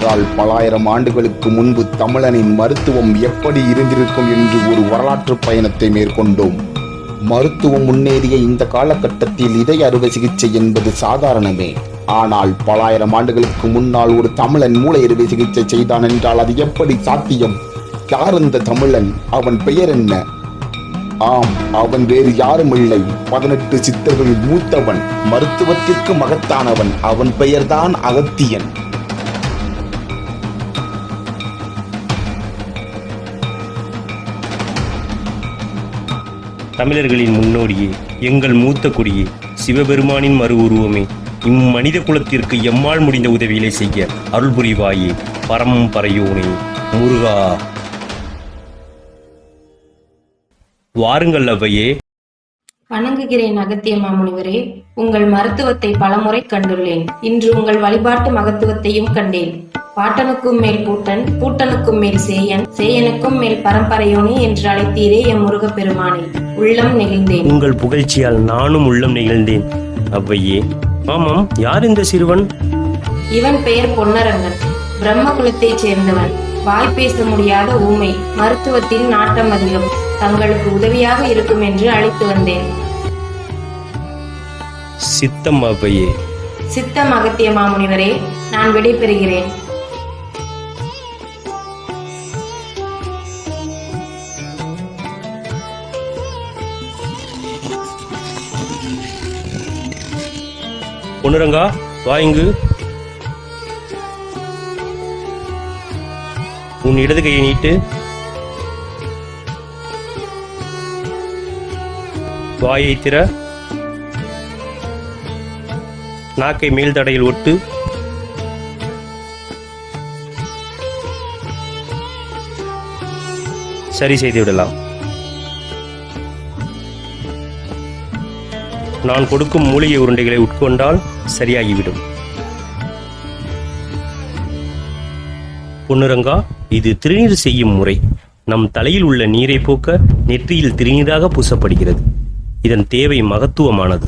என்றால் பலாயிரம் ஆண்டுகளுக்கு முன்பு தமிழனின் மருத்துவம் எப்படி இருந்திருக்கும் என்று ஒரு வரலாற்று பயணத்தை மேற்கொண்டோம். மருத்துவம் முன்னேறிய இந்த காலகட்டத்தில் இதய அறுவை சிகிச்சை என்பது சாதாரணமே. ஆனால் பலாயிரம் ஆண்டுகளுக்கு முன்னால் ஒரு தமிழன் மூளை அறுவை சிகிச்சை செய்தான் என்றால் அது எப்படி சாத்தியம்? யார் அந்த தமிழன்? அவன் பெயர் என்ன? ஆம் அவன் வேறு யாரும் இல்லை. பதினெட்டு சித்தர்கள் மூத்தவன் மருத்துவத்திற்கு மகத்தானவன். அவன் பெயர்தான் அகத்தியன். தமிழர்களின் முன்னோடியே எங்கள் மூத்த குடியே சிவபெருமானின் மறு உருவமே. இம்மனித குலத்திற்கு எம்மால் முடிந்த உதவிகளை செய்ய அருள் புரிவாயே பரம்பரையோனே முருகா. வாருங்கள் அவ்வையே வணங்குகிறேன் அகத்திய மாமுனிவரே உங்கள் மருத்துவத்தை பலமுறை கண்டுள்ளேன். இன்று உங்கள் வழிபாட்டு மகத்துவத்தையும் கண்டேன். பாட்டனுக்கும் மேல் பூட்டன் பூட்டனுக்கும் மேல் சேயன் சேயனுக்கும் மேல் பரம்பரையோனி என்று அழைத்தீரே எம் முருகப் பெருமானை உள்ளம் நெகிழ்ந்தேன். உங்கள் புகழ்ச்சியால் நானும் உள்ளம் நெகிழ்ந்தேன். அவ்வையே ஆமாம் யார் இந்த சிறுவன்? இவன் பெயர் பொன்னரங்கன் பிரம்ம குலத்தைச் சேர்ந்தவன். வாய் பேச முடியாத ஊமை மருத்துவத்தில் நாட்டம் அதிகம். தங்களுக்கு உதவியாக இருக்கும் என்று அழைத்து வந்தேன். சித்தம் அவ்வையே சித்தம் அகத்திய மாமுனிவரே நான் விடைபெறுகிறேன். பொன்னுரங்கா வா இங்கு. உன் இடது கையை நீட்டு. வாயை திற. நாக்கை மேல் தடையில் ஒட்டு. சரி செய்து விடலாம். நான் கொடுக்கும் மூலிகை உருண்டைகளை உட்கொண்டால் சரியாகிவிடும். பொன்னுரங்கா இது திருநீர் செய்யும் முறை. நம் தலையில் உள்ள நீரை போக்க நெற்றியில் திருநீராக பூசப்படுகிறது. இதன் தேவை மகத்துவமானது.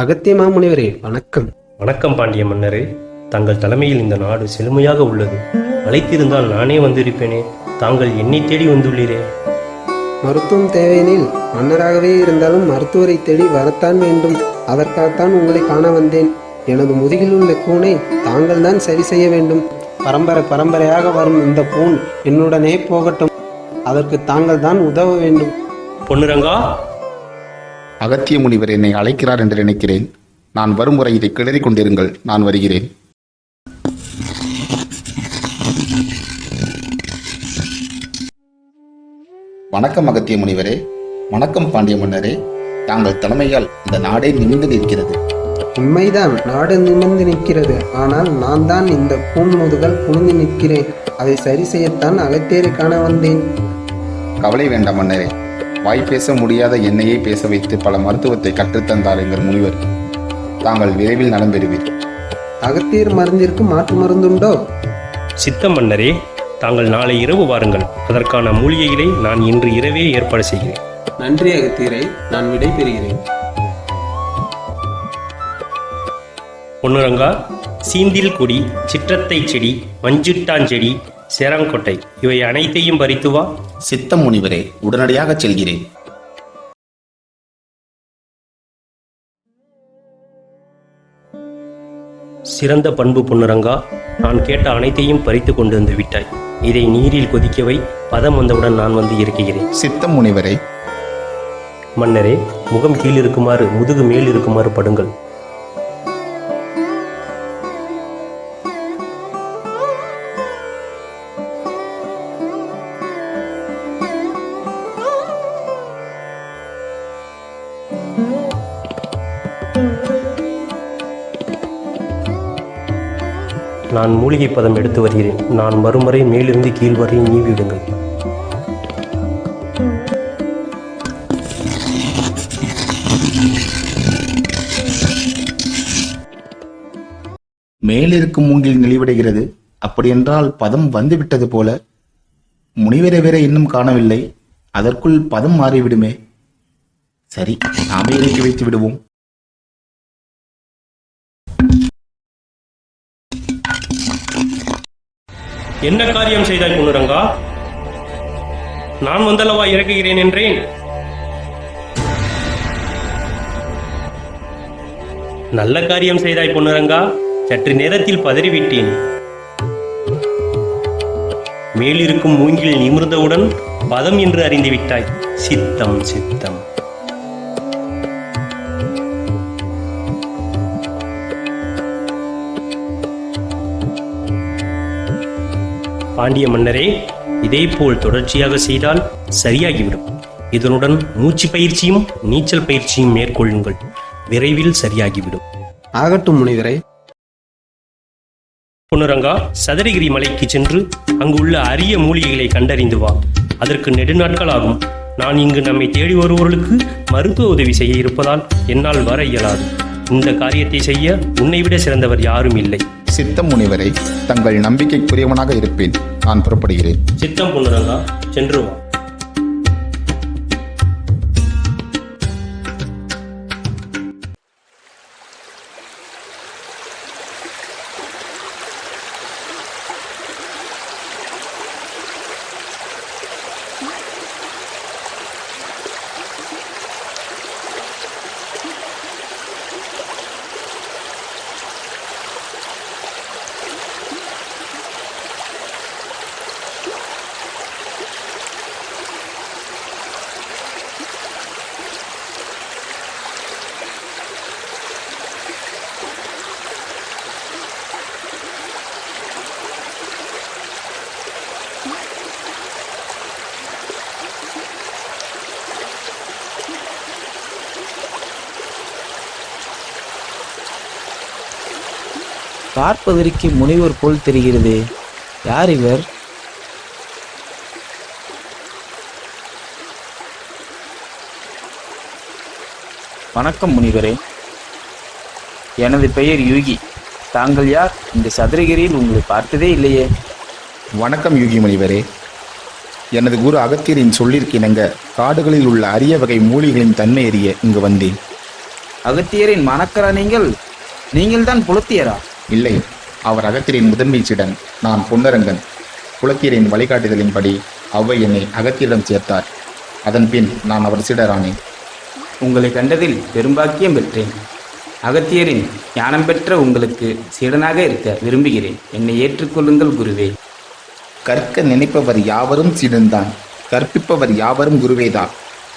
அகத்திய மாமுனிவரே வணக்கம். வணக்கம் பாண்டிய மன்னரே. தங்கள் தலைமையில் இந்த நாடு செழுமையாக உள்ளது. அழைத்திருந்தால் நானே வந்திருப்பேனே. தாங்கள் என்னை தேடி வந்துள்ளீரே. மருத்துவம் தேவையெனில் மன்னராகவே இருந்தாலும் மருத்துவரை தேடி வரத்தான் வேண்டும். அதற்காகத்தான் உங்களை காண வந்தேன். எனது முதுகில் உள்ள கூனை தாங்கள் தான் சரி செய்ய வேண்டும். பரம்பரை பரம்பரையாக வரும் இந்த பூன் என்னுடனே போகட்டும். அதற்கு தாங்கள் தான் உதவ வேண்டும். பொன்னுரங்கா அகத்திய முனிவர் என்னை அழைக்கிறார் என்று நினைக்கிறேன். நான் வரும் முறை இதை கிளறிக் கொண்டிருங்கள். நான் வருகிறேன். வணக்கம் அகத்திய முனிவரே. வணக்கம் பாண்டிய மன்னரே. தாங்கள் தலைமையால் இந்த நாடே நிமிர்ந்து நிற்கிறது. உண்மைதான் நாடு நிமிர்ந்து நிற்கிறது. ஆனால் நான் தான் இந்த பூன் முதுகல் குனிந்து நிற்கிறேன். அதை சரி செய்யத்தான் அகத்தியரை காண வந்தேன். கவலை வேண்டாம் மன்னரே. வாய் பேச முடியாத என்னையே பேச வைத்து பல மருத்துவத்தை கற்றுத்தந்தார் எங்கள் முனிவர். தாங்கள் விரைவில் நலம் பெறுவீர். அகத்தியர் மருந்திற்கு மாற்று மருந்துண்டோ? சித்த மன்னரே தாங்கள் நாளை இரவு வாருங்கள். அதற்கான மூலிகைகளை நான் இன்று இரவே ஏற்பாடு செய்கிறேன். நன்றி அகத்தியரை நான் விடை பெறுகிறேன். பொன்னுரங்கா சீந்தில் கொடி சிற்றத்தை செடி மஞ்சுட்டாஞ்செடி சேராங்கொட்டை. இவை அனைத்தையும் பறித்து வா. சித்தம் முனிவரே உடனடியாக செல்கிறேன். சிறந்த பண்பு பொன்னுரங்கா நான் கேட்ட அனைத்தையும் பறித்து கொண்டு வந்து விட்டாய். இதை நீரில் கொதிக்க வை பதம் வந்தவுடன் நான் வந்து இறக்குகிறேன். சித்தம் முனிவரே மன்னரே முகம் கீழ் இருக்குமாறு முதுகு மேல் இருக்குமாறு படுங்கள். நான் மூலிகை பதம் எடுத்து வருகிறேன். நான் மறுமுறை மேலிருந்து கீழ் வரை நீவிடுங்கள் விடுங்கள் மேலிருக்கும் மூங்கில் நெளிவடைகிறது. அப்படியென்றால் பதம் வந்துவிட்டது போல முனிவரை வேற இன்னும் காணவில்லை. அதற்குள் பதம் மாறிவிடுமே. சரி நாமே இறக்கி வைத்து விடுவோம். என்ன காரியம் செய்தாய் பொன்னுரங்கா? நான் வந்தல்லவா இறக்குகிறேன் என்றேன். நல்ல காரியம் செய்தாய் பொன்னுரங்கா சற்று நேரத்தில் பதறிவிட்டேன். மேலிருக்கும் மூங்கில் நிமிர்ந்தவுடன் பதம் என்று அறிந்து விட்டாய். சித்தம் சித்தம். பாண்டிய மன்னரே இதேபோல் தொடர்ச்சியாக செய்தால் சரியாகிவிடும். இதனுடன் மூச்சு பயிற்சியும் நீச்சல் பயிற்சியும் மேற்கொள்ளுங்கள். விரைவில் சரியாகிவிடும். ஆகட்டும் முனிவரே. பொன்னுரங்கா சதுரகிரி மலைக்கு சென்று அங்கு உள்ள அரிய மூலிகைகளை கண்டறிந்து வா. அதற்கு நெடுநாட்கள் ஆகும் நான் இங்கு நம்மை தேடி வருபவர்களுக்கு மருத்துவ உதவி செய்ய இருப்பதால் என்னால் வர இயலாது. இந்த காரியத்தை செய்ய உன்னை விட சிறந்தவர் யாரும் இல்லை. சித்தம் முனிவரை தங்கள் நம்பிக்கைக்குரியவனாக இருப்பேன். நான் புறப்படுகிறேன். சித்தம் பொன்னுரங்கா சென்று வா. பார்ப்பதற்கு முனிவர் போல் தெரிகிறதே. யார் இவர்? வணக்கம் முனிவரே. எனது பெயர் யூகி. தாங்கள் யார்? இந்த சதுரகிரியில் உங்களை பார்த்ததே இல்லையே. வணக்கம் யூகி முனிவரே. எனது குரு அகத்தியரின் சொல்லிற்கிணங்க காடுகளில் உள்ள அரிய வகை மூலிகளின் தன்மை அறிய இங்கு வந்தேன். அகத்தியரின் மணக்கரா நீங்கள்? நீங்கள் தான் புலத்தியரா? இல்லை. அவர் அகத்தியரின் முதன்மை சீடன். நான் பொன்னரங்கன். புலத்தியரின் வழிகாட்டுதலின்படி அவ்வை என்னை அகத்தியரிடம் சேர்த்தார். அதன் பின் நான் அவர் சீடரானேன். உங்களை கண்டதில் பெரும்பாக்கியம் பெற்றேன். அகத்தியரின் ஞானம் பெற்ற உங்களுக்கு சீடனாக இருக்க விரும்புகிறேன். என்னை ஏற்றுக்கொள்ளுங்கள் குருவே. கற்க நினைப்பவர் யாவரும் சீடன்தான். கற்பிப்பவர் யாவரும் குருவேதான்.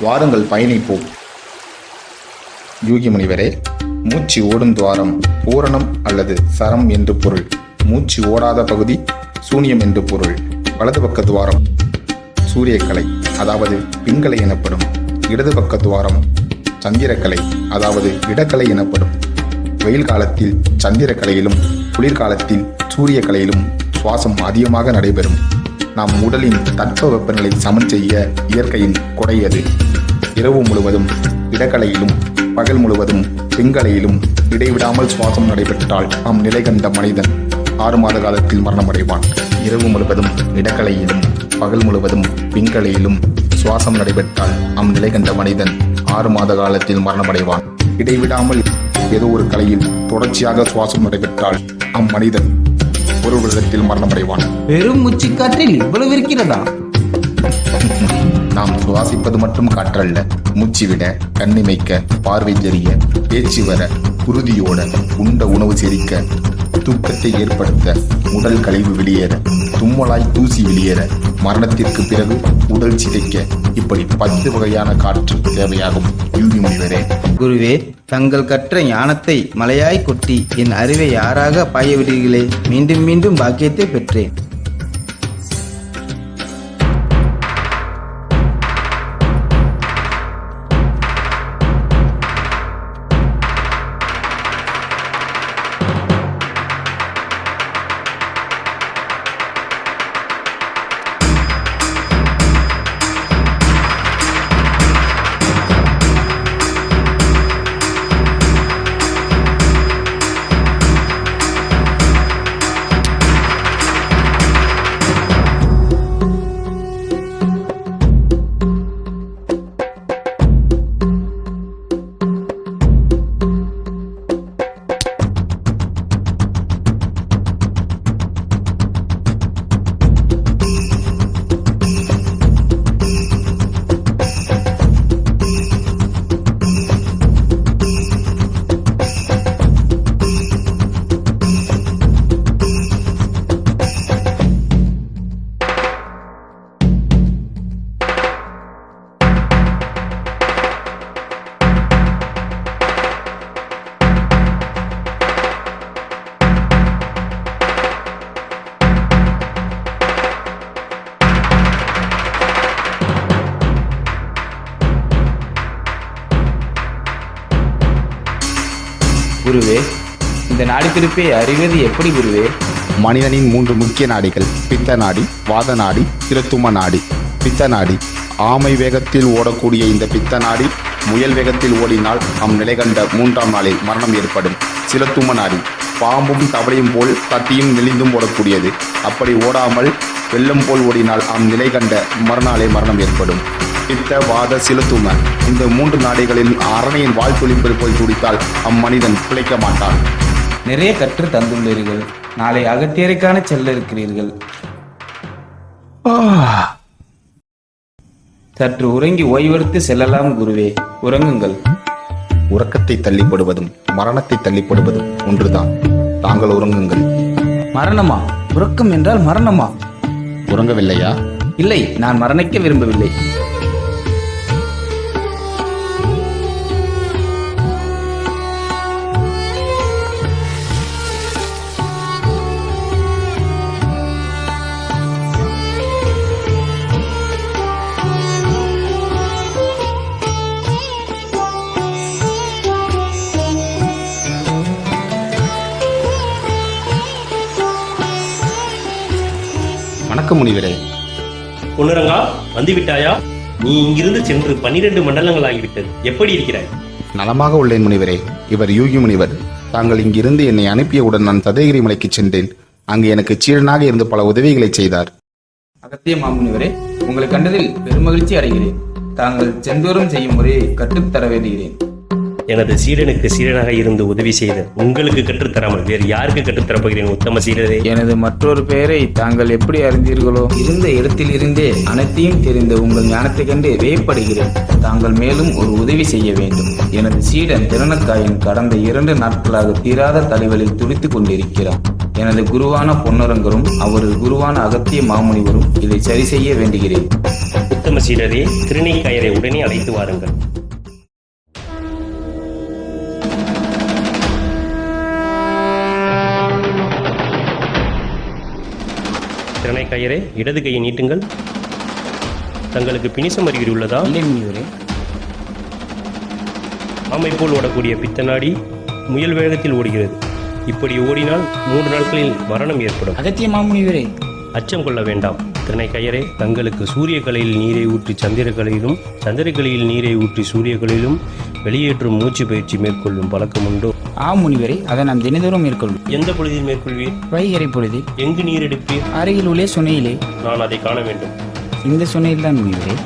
வாருங்கள் பயணிப்போம். யூகி முனிவரே மூச்சு ஓடும் துவாரம் பூரணம் அல்லது சரம் என்று பொருள். மூச்சு ஓடாத பகுதி சூனியம் என்று பொருள். வலது பக்க துவாரம் சூரியக்கலை அதாவது பிங்கலை எனப்படும். இடது பக்க துவாரம் சந்திரக்கலை அதாவது இடக்கலை எனப்படும். வெயில் காலத்தில் சந்திரக்கலையிலும் குளிர்காலத்தில் சூரியக்கலையிலும் சுவாசம் அதிகமாக நடைபெறும். நம் உடலின் தட்ப வெப்பநிலை சமன் செய்ய இயற்கையின் கொடையது இரவு முழுவதும் இடக்கலையிலும் பகல் முழுவதும் பிங்கலையிலும் இடைவிடாமல் சுவாசம் நடைபெற்றால் நாம் நிலை கண்ட மனிதன் ஆறு மாத காலத்தில் மரணமடைவான். இரவு முழுவதும் இடக்கலையிலும் பகல் முழுவதும் பிங்கலையிலும் சுவாசம் நடைபெற்றால் நம் நிலை கண்ட மனிதன் ஆறு மாத காலத்தில் மரணமடைவான். இடைவிடாமல் ஏதோ ஒரு கலையில் தொடர்ச்சியாக சுவாசம் நடைபெற்றால் அம்மனிதன் ஒரு வருடத்தில் மரணமடைவான். வெறும் மூச்சுக்காற்றில் இவ்வளவு இருக்கிறதா? நாம் சுவாசிப்பது மட்டும் காற்றல்ல. மூச்சுவிட கண்ணிமைக்க பார்வை தெரிய பேச்சு வர குருதியோட உண்ட உணவு செரிக்க தூக்கத்தை ஏற்படுத்த உடல் கழிவு வெளியேற தும்மலாய் தூசி வெளியேற மரணத்திற்கு பிறகு உடல் சிதைக்க இப்படி பத்து வகையான காற்று தேவையாகும். யூகி முனிவரே குருவே தங்கள் கற்ற ஞானத்தை மலையாய் கொட்டி என் அறிவை யாராக பாய விடுகிறீர்களே மீண்டும் மீண்டும் பாக்கியத்தை பெற்றேன். திருப்பி அறிவது எப்படி குருவே? மனிதனின் மூன்று முக்கிய நாடிகள் பித்த நாடி வாத நாடி திருத்தும நாடி. பித்த நாடி ஆமை வேகத்தில் ஓடக்கூடிய இந்த பித்த நாடி முயல் வேகத்தில் ஓடினால் அம் நிலை கண்ட மூன்றாம் நாளில் மரணம் ஏற்படும். சிலத்தும நாடி பாம்பும் தவளையும் போல் தத்தியும் நெளிந்தும் ஓடக்கூடியது. அப்படி ஓடாமல் வெள்ளம் போல் ஓடினால் அம் நிலை கண்ட மறுநாளே மரணம் ஏற்படும். பித்த வாத சிலத்தும இந்த மூன்று நாடிகளில் அரணையின் வாழ் போல் துடித்தால் அம்மனிதன் பிழைக்க மாட்டான். நிறைய கற்று தந்துள்ளீர்கள். நாளை அகத்தியரைக்கான செல்ல இருக்கிறீர்கள். சற்று உறங்கி ஓய்வெடுத்து செல்லலாம் குருவே. உறங்குங்கள். உறக்கத்தை தள்ளிப்படுவதும் மரணத்தை தள்ளிப்படுவதும் ஒன்றுதான். தாங்கள் உறங்குங்கள். மரணமா? உறக்கம் என்றால் மரணமா? உறங்கவில்லையா? இல்லை நான் மரணிக்க விரும்பவில்லை. வணக்கம் முனிவரே. பொன்னுரங்கா வந்துவிட்டாயா? நீ இங்கிருந்து சென்று பன்னிரண்டு மண்டலங்கள் ஆகிவிட்டது எப்படி இருக்கிறாய்? நலமாக உள்ளேன் முனிவரே. இவர் யூகி முனிவர். தாங்கள் இங்கிருந்து என்னை அனுப்பியவுடன் நான் சதயகிரி மலைக்கு சென்றேன். அங்கு எனக்கு சீடனாக இருந்து பல உதவிகளை செய்தார். அகத்திய மாமுனிவரே உங்களை கண்டதில் பெருமகிழ்ச்சி அடைகிறேன். தாங்கள் செந்தோறும் செய்யும் முறையை கற்றுத்தர வேண்டுகிறேன். எனது சீடனுக்கு சீடனாக இருந்து உதவி செய்த உங்களுக்கு கற்றுத்தராமல் வேறு யாருக்கு கற்றுத்தரப் போகிறேன் உத்தம சீடரே. எனது மற்றொரு பெயரை தாங்கள் எப்படி அறிந்தீர்களோ? இருந்த இடத்திலிருந்தே அனைத்தையும் தெரிந்த உங்கள் ஞானத்தைக் கண்டு வியப்படுகிறேன் தாங்கள் மேலும் ஒரு உதவி செய்ய வேண்டும். எனது சீடன் திறனக்காயன் கடந்த இரண்டு நாட்களாக தீராத தலைவலில் துடித்துக் கொண்டிருக்கிறார். எனது குருவான பொன்னரங்கரும் அவரது குருவான அகத்திய மாமுனிவரும் இதை சரி செய்ய வேண்டுகிறேன். உத்தம சீடரே திருநீக்காயரை உடனே அழைத்து வாருங்கள். திறனைக்காயரே இடது கையை நீட்டுங்கள். தங்களுக்கு பிணிசம் அறிகுறி உள்ளதா? இல்லை ஆமை போல் ஓடக்கூடிய பித்தநாடி முயல் வேகத்தில் ஓடுகிறது. இப்படி ஓடினால் மூன்று நாட்களில் மரணம் ஏற்படும். அகத்திய மாமுனிவரே. அச்சம் கொள்ள வேண்டாம். திறனைக்கயரே தங்களுக்கு சூரியக்கலையில் நீரை ஊற்றி சந்திரக்கலையிலும் சந்திரக்கலையில் நீரை ஊற்றி சூரியக்கலையிலும் வெளியேற்றும் மூச்சு பயிற்சி மேற்கொள்ளும் பழக்கம் உண்டோ? ஆ முனிவரே அதை நாம் தினதோறும் மேற்கொள்வோம். எந்த பொழுதில் மேற்கொள்வீர்? வைகரை பொழுதில். எங்கு நீர் எடுப்பீர்? அருகில் உள்ள சுனையிலே. நான் அதை காண வேண்டும். இந்த சுனையில் தான் முனிவரே.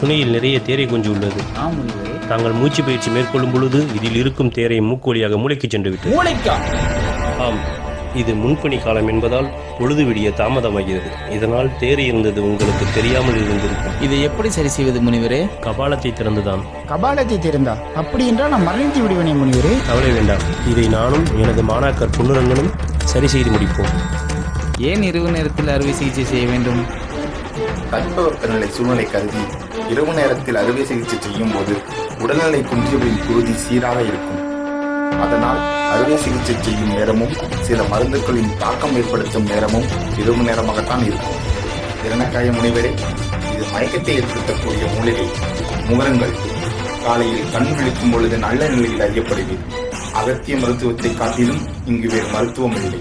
சுனையில் நிறைய தேரை குஞ்சு உள்ளது ஆ முனிவரே. தாங்கள் மூச்சு பயிற்சி மேற்கொள்ளும் பொழுது இதில் இருக்கும் தேரை மூக்கு வழியாக மூளைக்கு சென்று விட்டது மூளைக்கா? ஆம். இது முன்பணி காலம் என்பதால் பொழுது விடிய தாமதமாகிறது. இதனால் தேர் இருந்தது உங்களுக்கு தெரியாமல் இருந்திருக்கும். இதை எப்படி சரி செய்வது முனிவரே? கபாலத்தை திறந்துதான். கபாலத்தை திறந்தா அப்படி என்றால் நான் மரணித்து விடுவேனே முனிவரே. கவலை வேண்டாம். இதை நானும் எனது மாணாக்கர் பொன்னுரங்கனும் சரி செய்து முடிப்போம். ஏன் இரவு நேரத்தில் அறுவை சிகிச்சை செய்ய வேண்டும்? தட்பவெப்பநிலை சூழ்நிலை கருதி இரவு நேரத்தில் அறுவை சிகிச்சை செய்யும் போது உடல்நிலை குன்றியவரின் குருதி சீராக இருக்கும். அதனால் அறுவை சிகிச்சை செய்யும் நேரமும் சில மருந்துகளின் தாக்கம் ஏற்படுத்தும் நேரமும் இரவு நேரமாகத்தான் இருக்கும். இரணக்காய முனைவரே இது மயக்கத்தை ஏற்படுத்தக்கூடிய மூலிகை. முகரங்கள் காலையில் கண் விழிக்கும் பொழுது நல்ல நிலையில் அறியப்படுகிறது அகத்திய மருத்துவத்தை காட்டிலும் இங்கு வேறு மருத்துவம் இல்லை.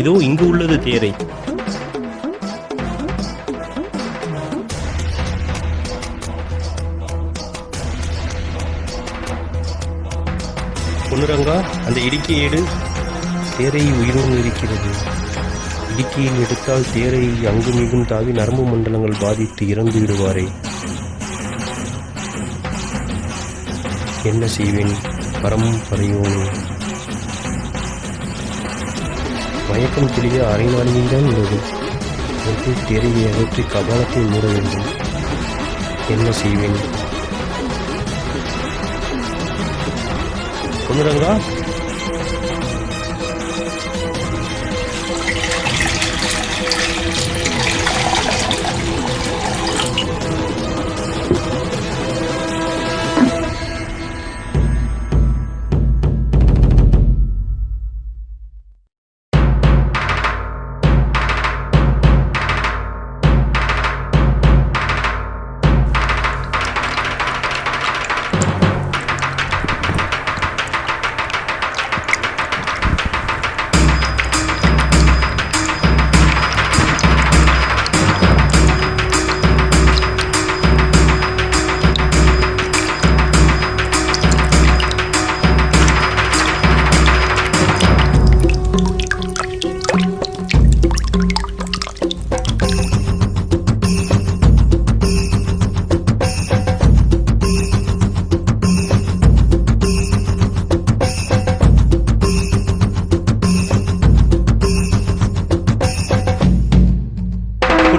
இதோ இங்கு உள்ளது தேரை. பொன்னுரங்கா அந்த இடுக்கி ஏடு. தேரை உயிருடன் இருக்கிறது. இடுக்கியில் எடுத்தால் தேரை அங்கும் இங்கும் தாவி நரம்பு மண்டலங்கள் பாதித்து இறந்து விடுவாரே. என்ன செய்வேன்? பரம் பறையோனே. மயக்கம் தெளிய அரை நாளில் உள்ளது. அதற்கு தேரையை அகற்றி கபாலத்தை மூட வேண்டும். என்ன செய்வேன்? குமரங்கா?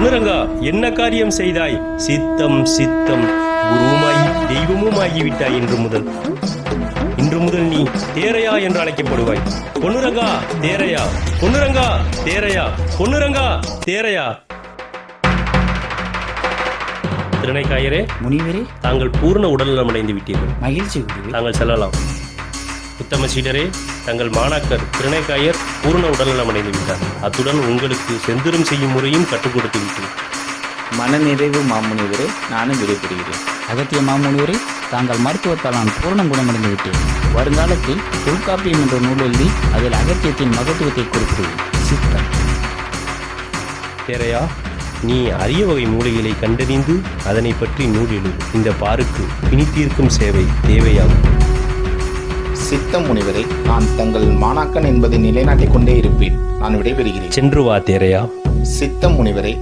பொன்னுரங்கா என்ன காரியம் செய்தாய்? சித்தம் சித்தம் குருவுமாய் தெய்வமும் ஆகிவிட்டாய் இன்று முதல். இன்று முதல் நீ தேரையா என்று அழைக்கப்படுவாய். பொன்னுரங்கா தேரையா. பொன்னுரங்கா தேரையா. பொன்னுரங்கா தேரையா. திருணைக்காயரே முனிவரே. தாங்கள் பூர்ண உடல்நலம் அடைந்து விட்டீர்கள். மகிழ்ச்சி தாங்கள் செல்லலாம். உத்தம சீடரே தங்கள் மாணாக்கர் திருணைக்காயர் பூர்ண உடல்நலம் அடைந்து விட்டார் அத்துடன் உங்களுக்கு செந்திரும் செய்யும் முறையும் கற்றுக் கொடுத்து விட்டேன் மனநிறைவு மாமுனிவரே நானும் விடைபெறுகிறேன். அகத்திய மாமுனிவரே தாங்கள் மருத்துவத்தால் நான் பூரண குணமடைந்து விட்டேன் வருங்காலத்தில் தொல்காப்பியம் என்ற நூல் எழுதி அதில் அகத்தியத்தின் மகத்துவத்தை குறிப்பிடுவேன். சித்தம். தேரையா நீ அரிய வகை மூலிகளை கண்டறிந்து அதனை பற்றி நூல் எழுது. இந்த பாருக்கு பிணித்தீர்க்கும் சேவை தேவையாகும். சித்தம் முனிவரை நான் தங்கள் மாணாக்கன் என்பதை நிலைநாட்டிக் கொண்டே இருப்பேன். நான் விடைபெறுகிறேன். சென்று வா தேரையா. சித்தம் முனிவரை